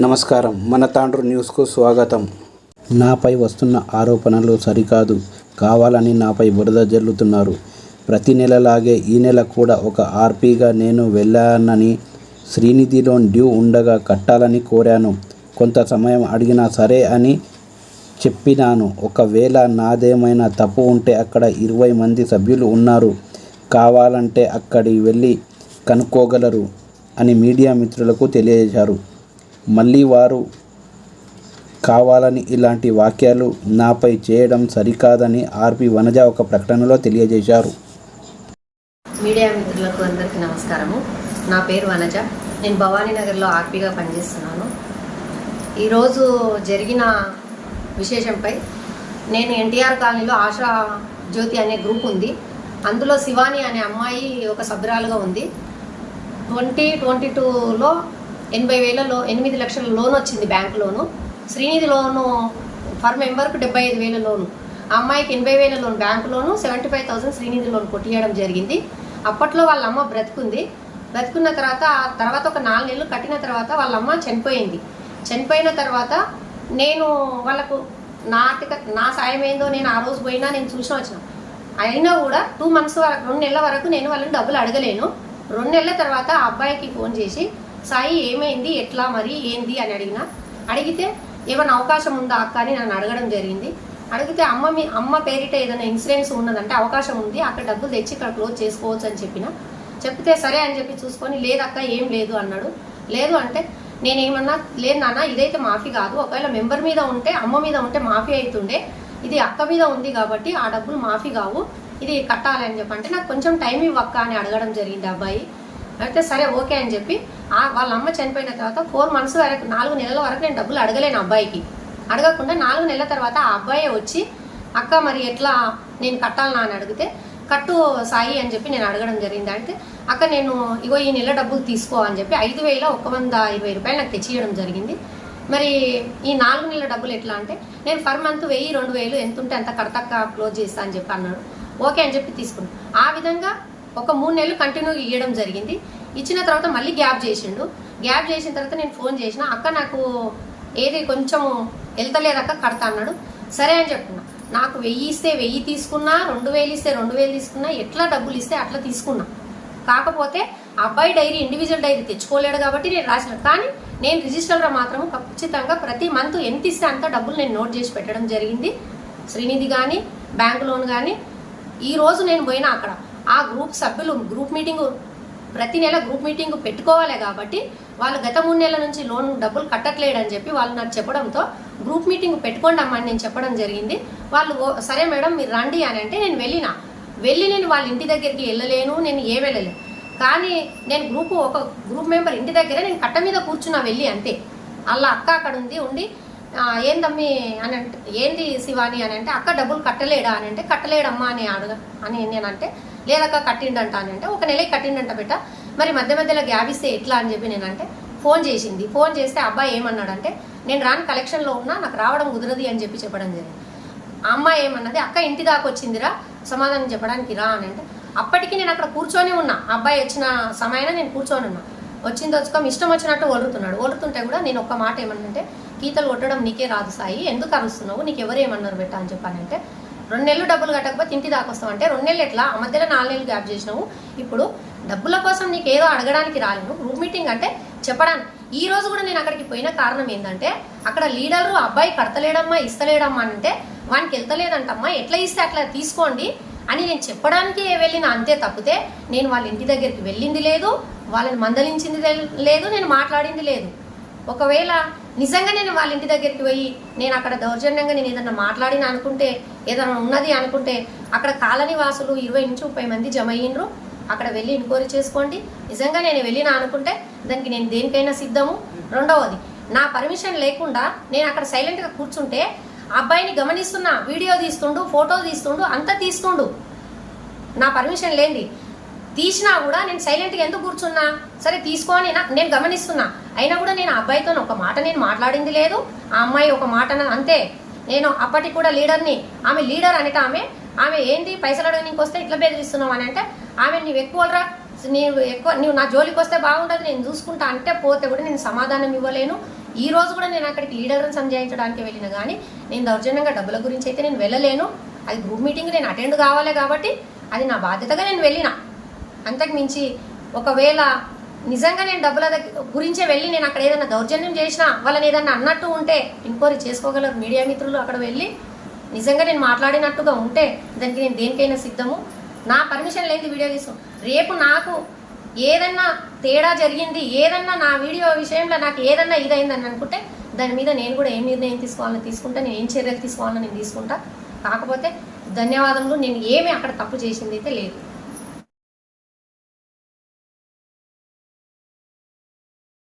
నమస్కారం. మన తాండ్రు న్యూస్కు స్వాగతం. నాపై వస్తున్న ఆరోపణలు సరికాదు. కావాలని నాపై బురద జల్లుతున్నారు. ప్రతి నెలలాగే ఈ నెల కూడా ఒక ఆర్పీగా నేను వెళ్ళానని శ్రీనిధి లోన్ డ్యూ ఉండగా కట్టాలని కోరాను. కొంత సమయం అడిగినా సరే అని చెప్పినాను. ఒకవేళ నాదేమైనా తప్పు ఉంటే అక్కడ ఇరవై మంది సభ్యులు ఉన్నారు. కావాలంటే అక్కడి వెళ్ళి కనుక్కోగలరు అని మీడియా మిత్రులకు తెలియజేశారు. మళ్ళీ వారు కావాలని ఇలాంటి వాక్యాలు నాపై చేయడం సరికాదని ఆర్పి వనజ ఒక ప్రకటనలో తెలియజేశారు. మీడియా మిత్రులకు అందరికీ నమస్కారము. నా పేరు వనజ. నేను భవానీనగర్లో ఆర్పిగా పనిచేస్తున్నాను. ఈరోజు జరిగిన విశేషంపై నేను ఎన్టీఆర్ కాలనీలో ఆశా జ్యోతి అనే గ్రూప్ ఉంది. అందులో శివాని అనే అమ్మాయి ఒక సభ్యురాలుగా ఉంది. ట్వంటీ ట్వంటీ టూలో ఎనభై వేలలో ఎనిమిది లక్షల లోన్ వచ్చింది bank loan. Srinidhi loan per మెంబర్కు డెబ్బై ఐదు వేల లోను. అమ్మాయికి ఎనభై వేల loan bank loan seventy five thousand Srinidhi loan కొట్టియడం జరిగింది. అప్పట్లో వాళ్ళ అమ్మ బ్రతుకుంది. బ్రతుకున్న తర్వాత ఆ తర్వాత ఒక నాలుగు నెలలు కట్టిన తర్వాత వాళ్ళ అమ్మ చనిపోయింది. చనిపోయిన తర్వాత నేను వాళ్ళకు నా నా సాయం ఏందో నేను ఆ రోజు పోయినా నేను చూసిన వచ్చిన. అయినా కూడా టూ మంత్స్ వరకు రెండు నెలల వరకు నేను వాళ్ళని డబ్బులు అడగలేను. రెండు నెలల తర్వాత ఆ అబ్బాయికి ఫోన్ చేసి సాయి ఏమైంది? ఎట్లా? మరి ఏంది? అని అడిగిన. అడిగితే ఏమైనా అవకాశం ఉందా అక్క? అని నన్ను అడగడం జరిగింది. అడిగితే అమ్మ మీ అమ్మ పేరిట ఏదైనా ఇన్సూరెన్స్ ఉన్నదంటే అవకాశం ఉంది. అక్కడ డబ్బులు తెచ్చి ఇక్కడ క్లోజ్ చేసుకోవచ్చు అని చెప్పిన. చెప్తే సరే అని చెప్పి చూసుకొని లేదక్క ఏం లేదు అన్నాడు. లేదు అంటే నేనేమన్నా లేదు నాన్న ఇదైతే మాఫీ కాదు. ఒకవేళ మెంబర్ మీద ఉంటే అమ్మ మీద ఉంటే మాఫీ అవుతుండే ఇది అక్క మీద ఉంది కాబట్టి ఆ డబ్బులు మాఫీ కావు. ఇది కట్టాలి అని చెప్పి. అంటే నాకు కొంచెం టైం ఇవ్వక్క అని అడగడం జరిగింది అబ్బాయి. అయితే సరే ఓకే అని చెప్పి వాళ్ళ అమ్మ చనిపోయిన తర్వాత ఫోర్ మంత్స్ వరకు నాలుగు నెలల వరకు నేను డబ్బులు అడగలేను అబ్బాయికి. అడగకుండా నాలుగు నెలల తర్వాత ఆ అబ్బాయి వచ్చి అక్క మరి ఎట్లా నేను కట్టాలనా? అని అడిగితే కట్టు సాయి అని చెప్పి నేను అడగడం జరిగింది. అంటే అక్క నేను ఇగో ఈ నెల డబ్బులు తీసుకో అని చెప్పి ఐదు వేల ఒక వంద ఇరవై రూపాయలు నాకు తెచ్చియడం జరిగింది. మరి ఈ నాలుగు నెలల డబ్బులు ఎట్లా అంటే నేను పర్ మంత్ వెయ్యి రెండు వేలు ఎంత ఉంటే అంత కడతక్క క్లోజ్ చేస్తా అని చెప్పి అన్నాడు. ఓకే అని చెప్పి తీసుకున్నాను ఆ విధంగా ఒక మూడు నెలలు కంటిన్యూగా ఇవ్వడం జరిగింది. ఇచ్చిన తర్వాత మళ్ళీ గ్యాప్ చేసిండు. గ్యాప్ చేసిన తర్వాత నేను ఫోన్ చేసిన అక్క నాకు ఏది కొంచెం వెళ్తలేదక్క కడతా అన్నాడు. సరే అని చెప్తున్నా నాకు వెయ్యి ఇస్తే వెయ్యి తీసుకున్నా రెండు వేలు ఇస్తే రెండు వేలు తీసుకున్నా ఎట్లా డబ్బులు ఇస్తే అట్లా తీసుకున్నా. కాకపోతే అబ్బాయి డైరీ ఇండివిజువల్ డైరీ తెచ్చుకోలేడు కాబట్టి నేను రాసిన. కానీ నేను రిజిస్టర్లో మాత్రం ఖచ్చితంగా ప్రతి మంత్ ఎంత ఇస్తే అంత డబ్బులు నేను నోట్ చేసి పెట్టడం జరిగింది. శ్రీనిధి కానీ బ్యాంక్ లోన్ కానీ ఈరోజు నేను పోయినా అక్కడ. ఆ గ్రూప్ సభ్యులు గ్రూప్ మీటింగ్ ప్రతి నెల గ్రూప్ మీటింగ్ పెట్టుకోవాలి కాబట్టి వాళ్ళు గత మూడు నెలల నుంచి లోన్ డబ్బులు కట్టట్లేడు అని చెప్పి వాళ్ళు నాకు చెప్పడంతో గ్రూప్ మీటింగ్ పెట్టుకోండి అమ్మని నేను చెప్పడం జరిగింది. వాళ్ళు "ఓ, సరే మేడం మీరు రండి అని అంటే నేను వెళ్ళిన. వెళ్ళి నేను వాళ్ళ ఇంటి దగ్గరికి వెళ్ళలేను నేను ఏ వెళ్ళలేను కానీ నేను గ్రూప్ ఒక గ్రూప్ మెంబర్ ఇంటి దగ్గరే నేను కట్ట మీద కూర్చున్నా వెళ్ళి అంతే. అలా అక్క అక్కడ ఉంది ఉండి ఏందమ్మి అని అంటే ఏంది శివాని అని అంటే అక్క డబ్బులు కట్టలేడా అని అంటే కట్టలేడమ్మా అని అడగ అని నేనంటే లేదక్క కట్టిండంట అని అంటే ఒక నెలకి కట్టిండంట బిడ్డ. మరి మధ్య మధ్యలో గ్యాప్ ఇస్తే ఎట్లా అని చెప్పి నేనంటే ఫోన్ చేసింది. ఫోన్ చేస్తే అబ్బాయి ఏమన్నాడంటే నేను రాని కలెక్షన్లో ఉన్నా నాకు రావడం కుదరది అని చెప్పి చెప్పడం జరిగింది. ఆ అమ్మాయి ఏమన్నది అక్క ఇంటి దాకా వచ్చిందిరా సమాధానం చెప్పడానికి రా అని అంటే అప్పటికి నేను అక్కడ కూర్చొని ఉన్నా. అబ్బాయి వచ్చిన సమయాన నేను కూర్చొని ఉన్నా. వచ్చింది వచ్చుకో ఇష్టం వచ్చినట్టు ఒలురుతున్నాడు ఒలురుతుంటే కూడా నేను ఒక్క మాట ఏమన్నంటే గీతలు కొట్టడం నీకే రాదు సాయి ఎందుకు అరుస్తున్నావు? నీకు ఎవరు ఏమన్నారు బెట్ట అని చెప్పానంటే రెండు నెలలు డబ్బులు కట్టకపోతే ఇంటి దాకా అంటే రెండు నెలలు ఎట్లా? ఆ మధ్యలో నాలుగు నెలలు గ్యాప్ చేసినావు. ఇప్పుడు డబ్బుల కోసం నీకు ఏదో అడగడానికి రాలేను గ్రూప్ మీటింగ్ అంటే చెప్పడానికి. ఈ రోజు కూడా నేను అక్కడికి పోయిన కారణం ఏంటంటే అక్కడ లీడరు అబ్బాయి కడతలేడమ్మా ఇస్తలేడమ్మా అని అంటే వానికి వెళ్తలేదంటమ్మా ఎట్లా ఇస్తే అట్లా తీసుకోండి అని నేను చెప్పడానికి వెళ్ళిన అంతే తప్పితే నేను వాళ్ళ ఇంటి దగ్గరికి వెళ్ళింది లేదు వాళ్ళని మందలించింది లేదు నేను మాట్లాడింది లేదు. ఒకవేళ నిజంగా నేను వాళ్ళ ఇంటి దగ్గరికి పోయి నేను అక్కడ దౌర్జన్యంగా నేను ఏదన్నా మాట్లాడిన అనుకుంటే ఏదైనా ఉన్నది అనుకుంటే అక్కడ కాలనీ వాసులు ఇరవై నుంచి ముప్పై మంది జమ అయ్యిండ్రు అక్కడ వెళ్ళి ఎంక్వైరీ చేసుకోండి. నిజంగా నేను వెళ్ళిన అనుకుంటే దానికి నేను దేనికైనా సిద్ధము? రెండవది నా పర్మిషన్ లేకుండా నేను అక్కడ సైలెంట్గా కూర్చుంటే అబ్బాయిని గమనిస్తున్నా వీడియో తీస్తుండు ఫోటో తీస్తుండు అంతా తీస్తుండు. నా పర్మిషన్ లేండి తీసినా కూడా నేను సైలెంట్గా ఎందుకు కూర్చున్నా? సరే తీసుకోని నేను గమనిస్తున్నా. అయినా కూడా నేను అబ్బాయితో ఒక మాట నేను మాట్లాడింది లేదు. ఆ అమ్మాయి ఒక మాట అంతే. నేను అప్పటికి కూడా లీడర్ని ఆమె లీడర్ అనేట ఆమె ఆమె ఏంటి పైసలు అడగనీకి వస్తే ఇట్లా బెదిరిస్తున్నావు అని అంటే ఆమె నువ్వు ఎక్కువరా నీవు ఎక్కువ నువ్వు నా జోలికి వస్తే బాగుంటుంది నేను చూసుకుంటా అంటే పోతే కూడా నేను సమాధానం ఇవ్వలేను. ఈ రోజు కూడా నేను అక్కడికి లీడర్ని సంజాయించడానికి వెళ్ళిన కానీ నేను దౌర్జన్యంగా డబ్బుల గురించి అయితే నేను వెళ్ళలేను. అది గ్రూప్ మీటింగ్ నేను అటెండ్ కావాలి కాబట్టి అది నా బాధ్యతగా నేను వెళ్ళిన. అంతకు మించి ఒకవేళ నిజంగా నేను డబ్బుల గురించే వెళ్ళి నేను అక్కడ ఏదైనా దౌర్జన్యం చేసినా వాళ్ళని ఏదైనా అన్నట్టు ఉంటే ఎంక్వైరీ చేసుకోగలరు మీడియా మిత్రులు అక్కడ వెళ్ళి. నిజంగా నేను మాట్లాడినట్టుగా ఉంటే దానికి నేను దేనికైనా సిద్ధము? నా పర్మిషన్ లేని వీడియో తీసు రేపు నాకు ఏదన్నా తేడా జరిగింది ఏదన్నా నా వీడియో విషయంలో నాకు ఏదన్నా ఇదైందని అనుకుంటే దాని మీద నేను కూడా ఏం నిర్ణయం తీసుకోవాలని తీసుకుంటా నేను ఏం చర్యలు తీసుకోవాలని నేను తీసుకుంటా. కాకపోతే ధన్యవాదములు నేను ఏమి అక్కడ తప్పు చేసింది అయితే లేదు.